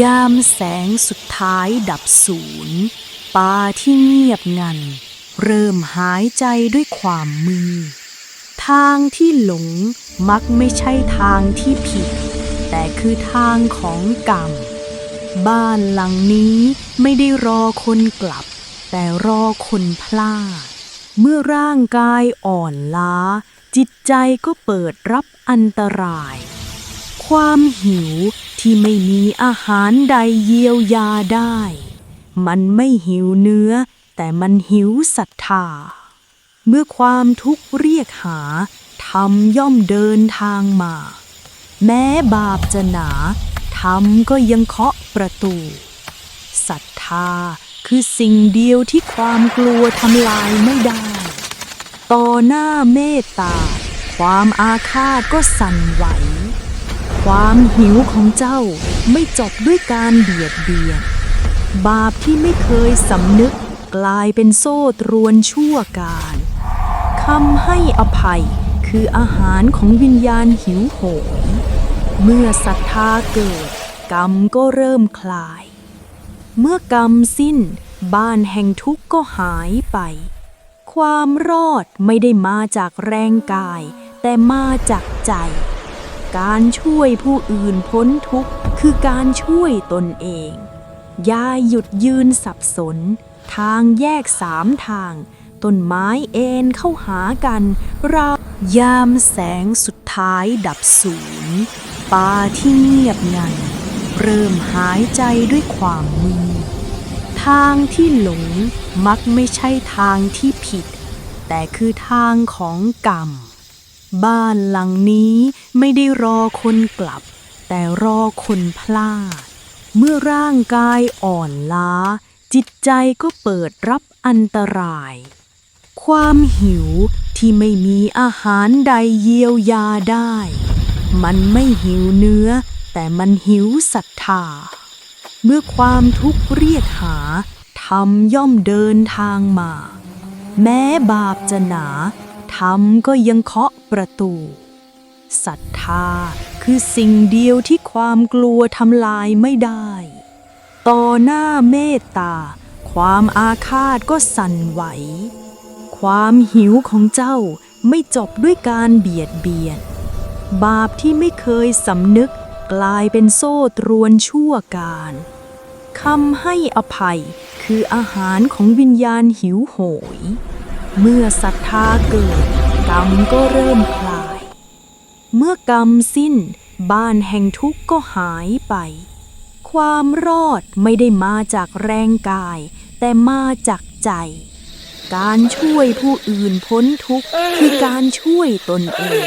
ยามแสงสุดท้ายดับสูญป่าที่เงียบงัน เริ่มหายใจด้วยความมือ ทางที่หลงมักไม่ใช่ทางที่ผิด แต่คือทางของกรรม บ้านหลังนี้ไม่ได้รอคนกลับ แต่รอคนพลาด เมื่อร่างกายอ่อนล้า จิตใจก็เปิดรับอันตราย ความหิวที่ไม่มีอาหารใดเยียวยาได้ มันไม่หิวเนื้อ แต่มันหิวศรัทธา เมื่อความทุกข์เรียกหาธรรมย่อมเดินทางมา แม้บาปจะหนาธรรมก็ยังเคาะประตูศรัทธาคือสิ่งเดียวที่ความกลัวทำลายไม่ได้ ต่อหน้าเมตตา ความอาฆาตก็สั่นไหว ความหิวของเจ้าไม่จบด้วยการเบียดเบียน บาปที่ไม่เคยสำนึกกลายเป็นโซ่ตรวนชั่วการคำให้อภัยคืออาหารของวิญญาณหิวโหย เมื่อศรัทธาเกิด กรรมก็เริ่มคลาย เมื่อกรรมสิ้น บ้านแห่งทุกข์ก็หายไป ความรอดไม่ได้มาจากแรงกาย แต่มาจากใจ การช่วยผู้อื่นพ้นทุกข์คือการช่วยตนเองย่าหยุดยืนสับสน ทางแยกสามทาง ต้นไม้เอ็นเข้าหากันรายามแสงสุดท้ายดับสูญป่าที่เงียบงัน เริ่มหายใจด้วยความมือทางที่หลงมักไม่ใช่ทางที่ผิด แต่คือทางของกรรม บ้านหลังนี้ไม่ได้รอคนกลับ แต่รอคนพลาด เมื่อร่างกายอ่อนล้า จิตใจก็เปิดรับอันตราย ความหิวที่ไม่มีอาหารใดเยียวยาได้ มันไม่หิวเนื้อ แต่มันหิวศรัทธา เมื่อความทุกข์เรียกหาธรรมย่อมเดินทางมา แม้บาปจะหนา รรมก็ยังเคาะประตูศรัทธาคือสิ่งเดียวที่ความกลัวทำลายไม่ได้ ต่อหน้าเมตตา ความอาฆาตก็สั่นไหว ความหิวของเจ้าไม่จบด้วยการเบียดเบียน บาปที่ไม่เคยสำนึกกลายเป็นโซ่ตรวนชั่วการคำให้อภัยคืออาหารของวิญญาณหิวโหย เมื่อศรัทธาเกิด กรรมก็เริ่มคลาย เมื่อกรรมสิ้น บ้านแห่งทุกข์ก็หายไป ความรอดไม่ได้มาจากแรงกาย แต่มาจากใจ การช่วยผู้อื่นพ้นทุกข์คือการช่วยตนเอง